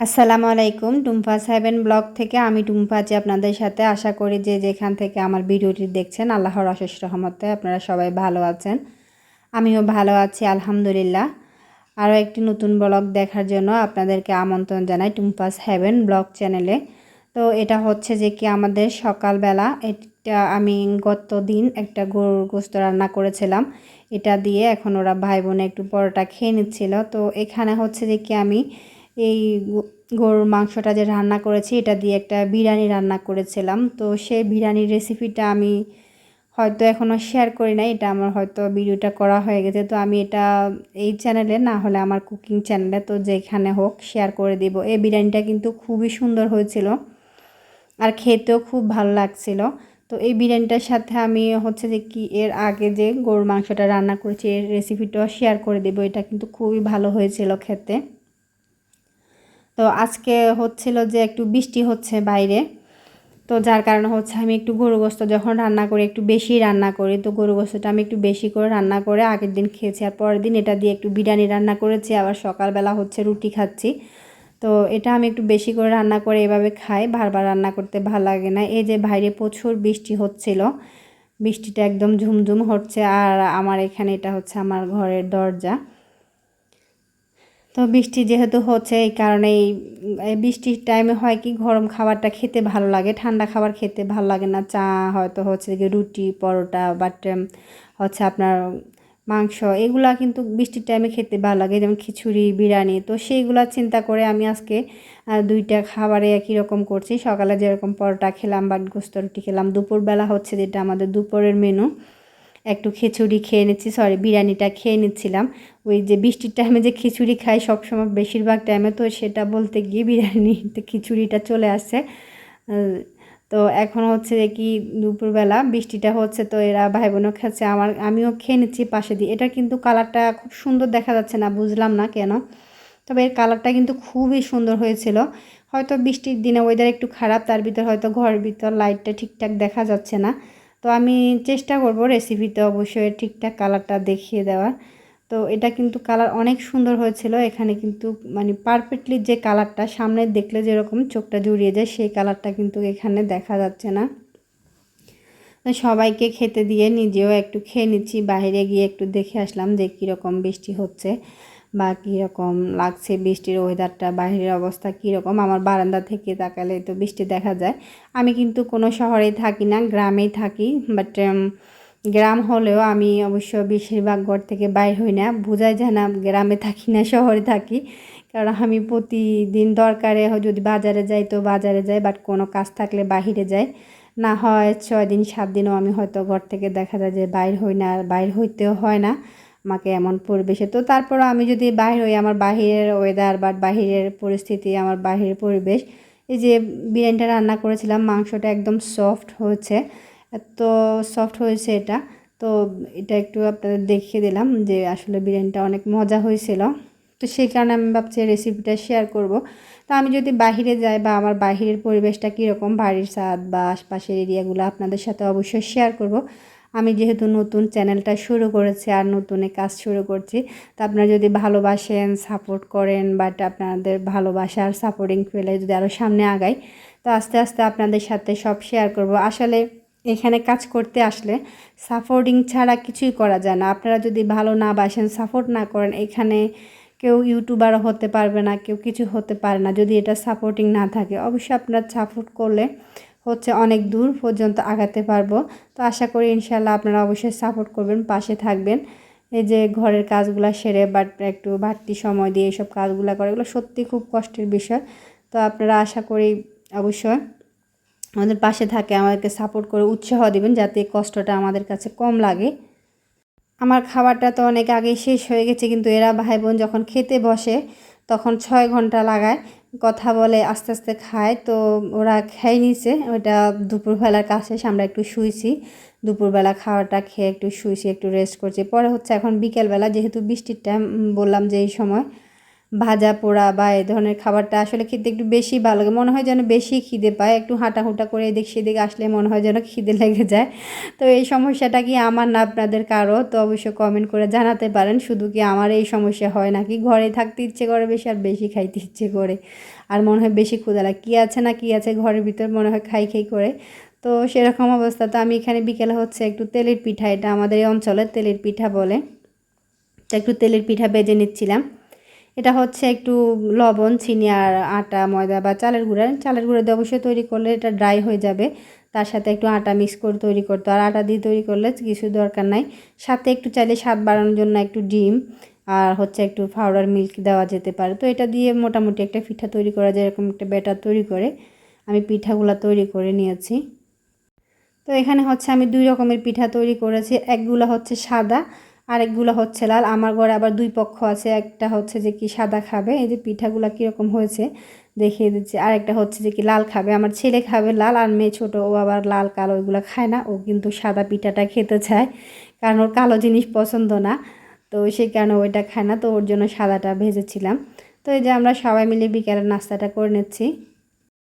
আসসালামু আলাইকুম। Tumpa seven blog থেকে আমি টুম্পা আছি আপনাদের সাথে। আশা করি যে যেখান থেকে আমার ভিডিওটি দেখছেন, আল্লাহর অশেষ রহমতে আপনারা সবাই ভালো আছেন। আমিও ভালো আছি, আলহামদুলিল্লাহ। আরও একটি নতুন ব্লগ দেখার জন্য আপনাদেরকে আমন্ত্রণ জানাই টুম্পাস হেভেন ব্লগ চ্যানেলে। তো এটা হচ্ছে যে কি আমাদের সকালবেলা এটা আমি গত দিন একটা গরুর গোস্ত রান্না করেছিলাম। এটা দিয়ে এখন ওরা ভাই বোনে একটু পরোটা খেয়ে নিচ্ছিল। তো এখানে হচ্ছে যে কি আমি এই গরুর মাংসটা যে রান্না করেছি, এটা দিয়ে একটা বিরিয়ানি রান্না করেছিলাম। তো সেই বিরিয়ানির রেসিপিটা আমি হয়তো এখনও শেয়ার করি নাই, এটা আমার হয়তো ভিডিওটা করা হয়ে গেছে। তো আমি এটা এই চ্যানেলে না হলে আমার কুকিং চ্যানেলে তো যেখানে হোক শেয়ার করে দিব। এই বিরিয়ানিটা কিন্তু খুবই সুন্দর হয়েছিল আর খেতেও খুব ভালো লাগছিল। তো এই বিরিয়ানিটার সাথে আমি হচ্ছে যে কি, এর আগে যে গরুর মাংসটা রান্না করেছি, এর রেসিপিটাও শেয়ার করে দেবো। এটা কিন্তু খুবই ভালো হয়েছিল খেতে। তো আজকে হচ্ছিল যে একটু বৃষ্টি হচ্ছে বাইরে। তো যার কারণে হচ্ছে আমি একটু গরু গোস্ত যখন রান্না করি, একটু বেশি রান্না করি, তো গরু গোস্তটা আমি একটু বেশি করে রান্না করে আগের দিন খেয়েছি। আর পরের দিন এটা দিয়ে একটু বিরিয়ানি রান্না করেছি, আবার সকালবেলা হচ্ছে রুটি খাচ্ছি। তো এটা আমি একটু বেশি করে রান্না করে এভাবে খাই, বারবার রান্না করতে ভালো লাগে না। এই যে বাইরে প্রচুর বৃষ্টি হচ্ছিল, বৃষ্টিটা একদম ঝুমঝুম হচ্ছে। আর আমার এখানে এটা হচ্ছে আমার ঘরের দরজা। তো বৃষ্টি যেহেতু হচ্ছে, এই কারণে এই বৃষ্টির টাইমে হয় কি, গরম খাবারটা খেতে ভালো লাগে, ঠান্ডা খাবার খেতে ভালো লাগে না। চা হয়তো হচ্ছে যে রুটি, পরোটা বাট হচ্ছে আপনার মাংস, এগুলা কিন্তু বৃষ্টির টাইমে খেতে ভালো লাগে, যেমন খিচুড়ি, বিরিয়ানি। তো সেইগুলা চিন্তা করে আমি আজকে দুইটা খাবারে একই রকম করছি। সকালে যেরকম পরোটা খেলাম বা গোস্ত রুটি খেলাম। দুপুরবেলা হচ্ছে যেটা আমাদের দুপুরের মেনু একটু খিচুড়ি খেয়ে নিচ্ছি সরি বিরিয়ানিটা খেয়ে নিচ্ছিলাম। ওই যে বৃষ্টির টাইমে যে খিচুড়ি খাই সবসময় বেশিরভাগ টাইমে তো সেটা বলতে গিয়ে বিরিয়ানিতে খিচুড়িটা চলে আসছে। তো এখন হচ্ছে কি দুপুরবেলা বৃষ্টিটা হচ্ছে তো এরা ভাই বোনও খাচ্ছে আমার, আমিও খেয়ে নিচ্ছি পাশে দিয়ে। এটা কিন্তু কালারটা খুব সুন্দর দেখা যাচ্ছে না, বুঝলাম না কেন। তবে এর কালারটা কিন্তু খুবই সুন্দর হয়েছিল। হয়তো বৃষ্টির দিনে ওয়েদার একটু খারাপ, তার ভিতর হয়তো ঘরের ভিতর লাইটটা ঠিকঠাক দেখা যাচ্ছে না। তো আমি চেষ্টা করব রেসিপিতে অবশ্যই ঠিকঠাক কালারটা দেখিয়ে দেওয়ার। তো এটা কিন্তু কালার অনেক সুন্দর হয়েছিল। এখানে কিন্তু মানে পারফেক্টলি যে কালারটা সামনে দেখলে যেরকম চোখটা জুড়িয়ে যায়, সেই কালারটা কিন্তু এখানে দেখা যাচ্ছে না। সবাইকে খেতে দিয়ে নিজেও একটু খেয়ে নিচ্ছি। বাইরে গিয়ে একটু দেখে আসলাম যে কীরকম বৃষ্টি হচ্ছে বা কীরকম লাগছে বৃষ্টির ওয়েদারটা বাইরের অবস্থা কীরকম। আমার বারান্দা থেকে তাকালে তো বৃষ্টি দেখা যায়। আমি কিন্তু কোনো শহরে থাকি না, গ্রামেই থাকি বাট গ্রাম হলেও আমি অবশ্য বেশিরভাগ ঘর থেকে বাইর হই না। বোঝাই যায় না, গ্রামে থাকি না, শহরে থাকি। কারণ আমি প্রতিদিন দরকারে যদি বাজারে যাই তো বাজারে যাই বাট কোনো কাজ থাকলে বাহিরে যাই। না হয় ছয় দিন, সাত দিনও আমি হয়তো ঘর থেকে দেখা যায় যে বাইর হই না, বাইর হইতেও হয় না আমাকে এমন পরিবেশে। তো তারপরও আমি যদি বাহির হই, আমার বাহিরের ওয়েদার বা বাহিরের পরিস্থিতি, আমার বাহিরের পরিবেশ, এই যে বিরিয়ানিটা রান্না করেছিলাম, মাংসটা একদম সফট হয়েছে। এত সফট হয়েছে এটা। তো এটা একটু আপনাদের দেখিয়ে দিলাম যে আসলে বিরিয়ানিটা অনেক মজা হয়েছিল। তো সেই কারণে আমি ভাবছি রেসিপিটা শেয়ার করব। তো আমি যদি বাহিরে যাই বা আমার বাহিরের পরিবেশটা কীরকম, বাড়ির স্বাদ বা আশপাশের এরিয়াগুলো আপনাদের সাথে অবশ্যই শেয়ার করব। আমি যেহেতু নতুন চ্যানেলটা শুরু করেছি আর নতুনে কাজ শুরু করছি, তো আপনারা যদি ভালোবাসেন সাপোর্ট করেন বাট আপনাদের ভালোবাসা আর সাপোর্টিং পেলে যদি আরও সামনে আগাই, তো আস্তে আস্তে আপনাদের সাথে সব শেয়ার করব। আসলে এখানে কাজ করতে আসলে সাপোর্টিং ছাড়া কিছুই করা যায় না। আপনারা যদি ভালো না বাসেন, সাপোর্ট না করেন, এখানে কেউ ইউটিউবার হতে পারবে না, কেউ কিছু হতে পারে না। যদি এটা সাপোর্টিং না থাকে, অবশ্যই আপনারা সাপোর্ট করলে হচ্ছে অনেক দূর পর্যন্ত আগাতে পারব। তো আশা করি ইনশাল্লাহ আপনারা অবশ্যই সাপোর্ট করবেন, পাশে থাকবেন। এই যে ঘরের কাজগুলো সেরে বাট একটু বাড়তি সময় দিয়ে এইসব কাজগুলো করে, এগুলো সত্যি খুব কষ্টের বিষয়। তো আপনারা আশা করি অবশ্যই আমাদের পাশে থাকে, আমাদেরকে সাপোর্ট করে উৎসাহ দিবেন যাতে কষ্টটা আমাদের কাছে কম লাগে। আমার খাবারটা তো অনেক আগে শেষ হয়ে গেছে, কিন্তু এরা ভাই বোন যখন খেতে বসে, তখন ছয় ঘণ্টা লাগায়, কথা বলে, আস্তে আস্তে খায়। তো ওরা খেয়ে নিছে ওটা দুপুরবেলার কাছে আমরা একটু শুয়েছি দুপুরবেলা খাওয়াটা খেয়ে একটু শুয়েছি একটু রেস্ট করছি। পরে হচ্ছে এখন বিকেলবেলা, যেহেতু বৃষ্টির টাইম বললাম যে এই সময় ভাজা পোড়া বা এ ধরনের খাবারটা আসলে খেতে একটু বেশি ভালো লাগে। মনে হয় যেন বেশি খিদে পায়। একটু হাঁটাহুটা করে এদিক সেদিক আসলে মনে হয় যেন খিদে লেগে যায়। তো এই সমস্যাটা কি আমার না আপনাদের কারও? তো অবশ্যই কমেন্ট করে জানাতে পারেন। শুধু কি আমার এই সমস্যা হয় নাকি? ঘরে থাকতে ইচ্ছে করে বেশি আর বেশি খাইতে ইচ্ছে করে। আর মনে হয় বেশি ক্ষুদা লাগে। কী আছে না কী আছে ঘরের ভিতর মনে হয় খাই খাই করে। তো সেরকম অবস্থা। তো আমি এখানে বিকেলে হচ্ছে একটু তেলের পিঠা, এটা আমাদের এই অঞ্চলের তেলের পিঠা বলে। তো একটু তেলের পিঠা বেজে নিচ্ছিলাম। এটা হচ্ছে একটু লবণ, চিনি আর আটা, ময়দা বা চালের গুঁড়া। চালের গুঁড়া দিয়ে অবশ্যই তৈরি করলে এটা ড্রাই হয়ে যাবে। তার সাথে একটু আটা মিক্স করে তৈরি করতে আর আটা দিয়ে তৈরি করলে কিছু দরকার নাই। সাথে একটু চাইলে স্বাদ বাড়ানোর জন্য একটু ডিম আর হচ্ছে একটু পাউডার মিল্ক দেওয়া যেতে পারে। তো এটা দিয়ে মোটামুটি একটা পিঠা তৈরি করা যায়, এরকম একটা ব্যাটার তৈরি করে আমি পিঠাগুলো তৈরি করে নিয়েছি। তো এখানে হচ্ছে আমি দুই রকমের পিঠা তৈরি করেছি। একগুলো হচ্ছে সাদা আরেকগুলো হচ্ছে লাল। আমার ঘরে আবার দুই পক্ষ আছে। একটা হচ্ছে যে কি সাদা খাবে। এই যে পিঠাগুলো কীরকম হয়েছে দেখিয়ে দিচ্ছি। আরেকটা হচ্ছে যে কি লাল খাবে। আমার ছেলে খাবে লাল আর মেয়ে ছোটো। ও আবার লাল, কালো ওইগুলো খায় না। ও কিন্তু সাদা পিঠাটা খেতে চায়। কারণ ওর কালো জিনিস পছন্দ না। তো সেই কারণে ওইটা খায় না। তো ওর জন্য সাদাটা ভেজেছিলাম। তো এই যে আমরা সবাই মিলে বিকেলের নাস্তাটা করে নিচ্ছি।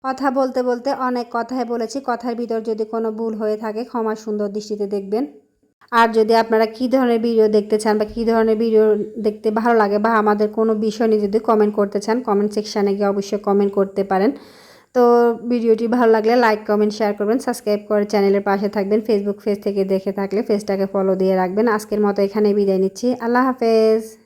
কথা বলতে বলতে অনেক কথাই বলেছি। কথার ভিতর যদি কোনো ভুল হয়ে থাকে ক্ষমা সুন্দর দৃষ্টিতে দেখবেন। আর যদি আপনারা কী ধরনের ভিডিও দেখতে চান বা কী ধরনের ভিডিও দেখতে ভালো লাগে বা আমাদের কোনো বিষয় নিয়ে যদি কমেন্ট করতে চান কমেন্ট সেকশানে গিয়ে অবশ্যই কমেন্ট করতে পারেন। তো ভিডিওটি ভালো লাগলে লাইক কমেন্ট শেয়ার করবেন সাবস্ক্রাইব করে চ্যানেলের পাশে থাকবেন ফেসবুক পেজ থেকে দেখে থাকলে পেজটাকে ফলো দিয়ে রাখবেন। আজকের মতো এখানে বিদায় নিচ্ছি। আল্লাহ হাফেজ।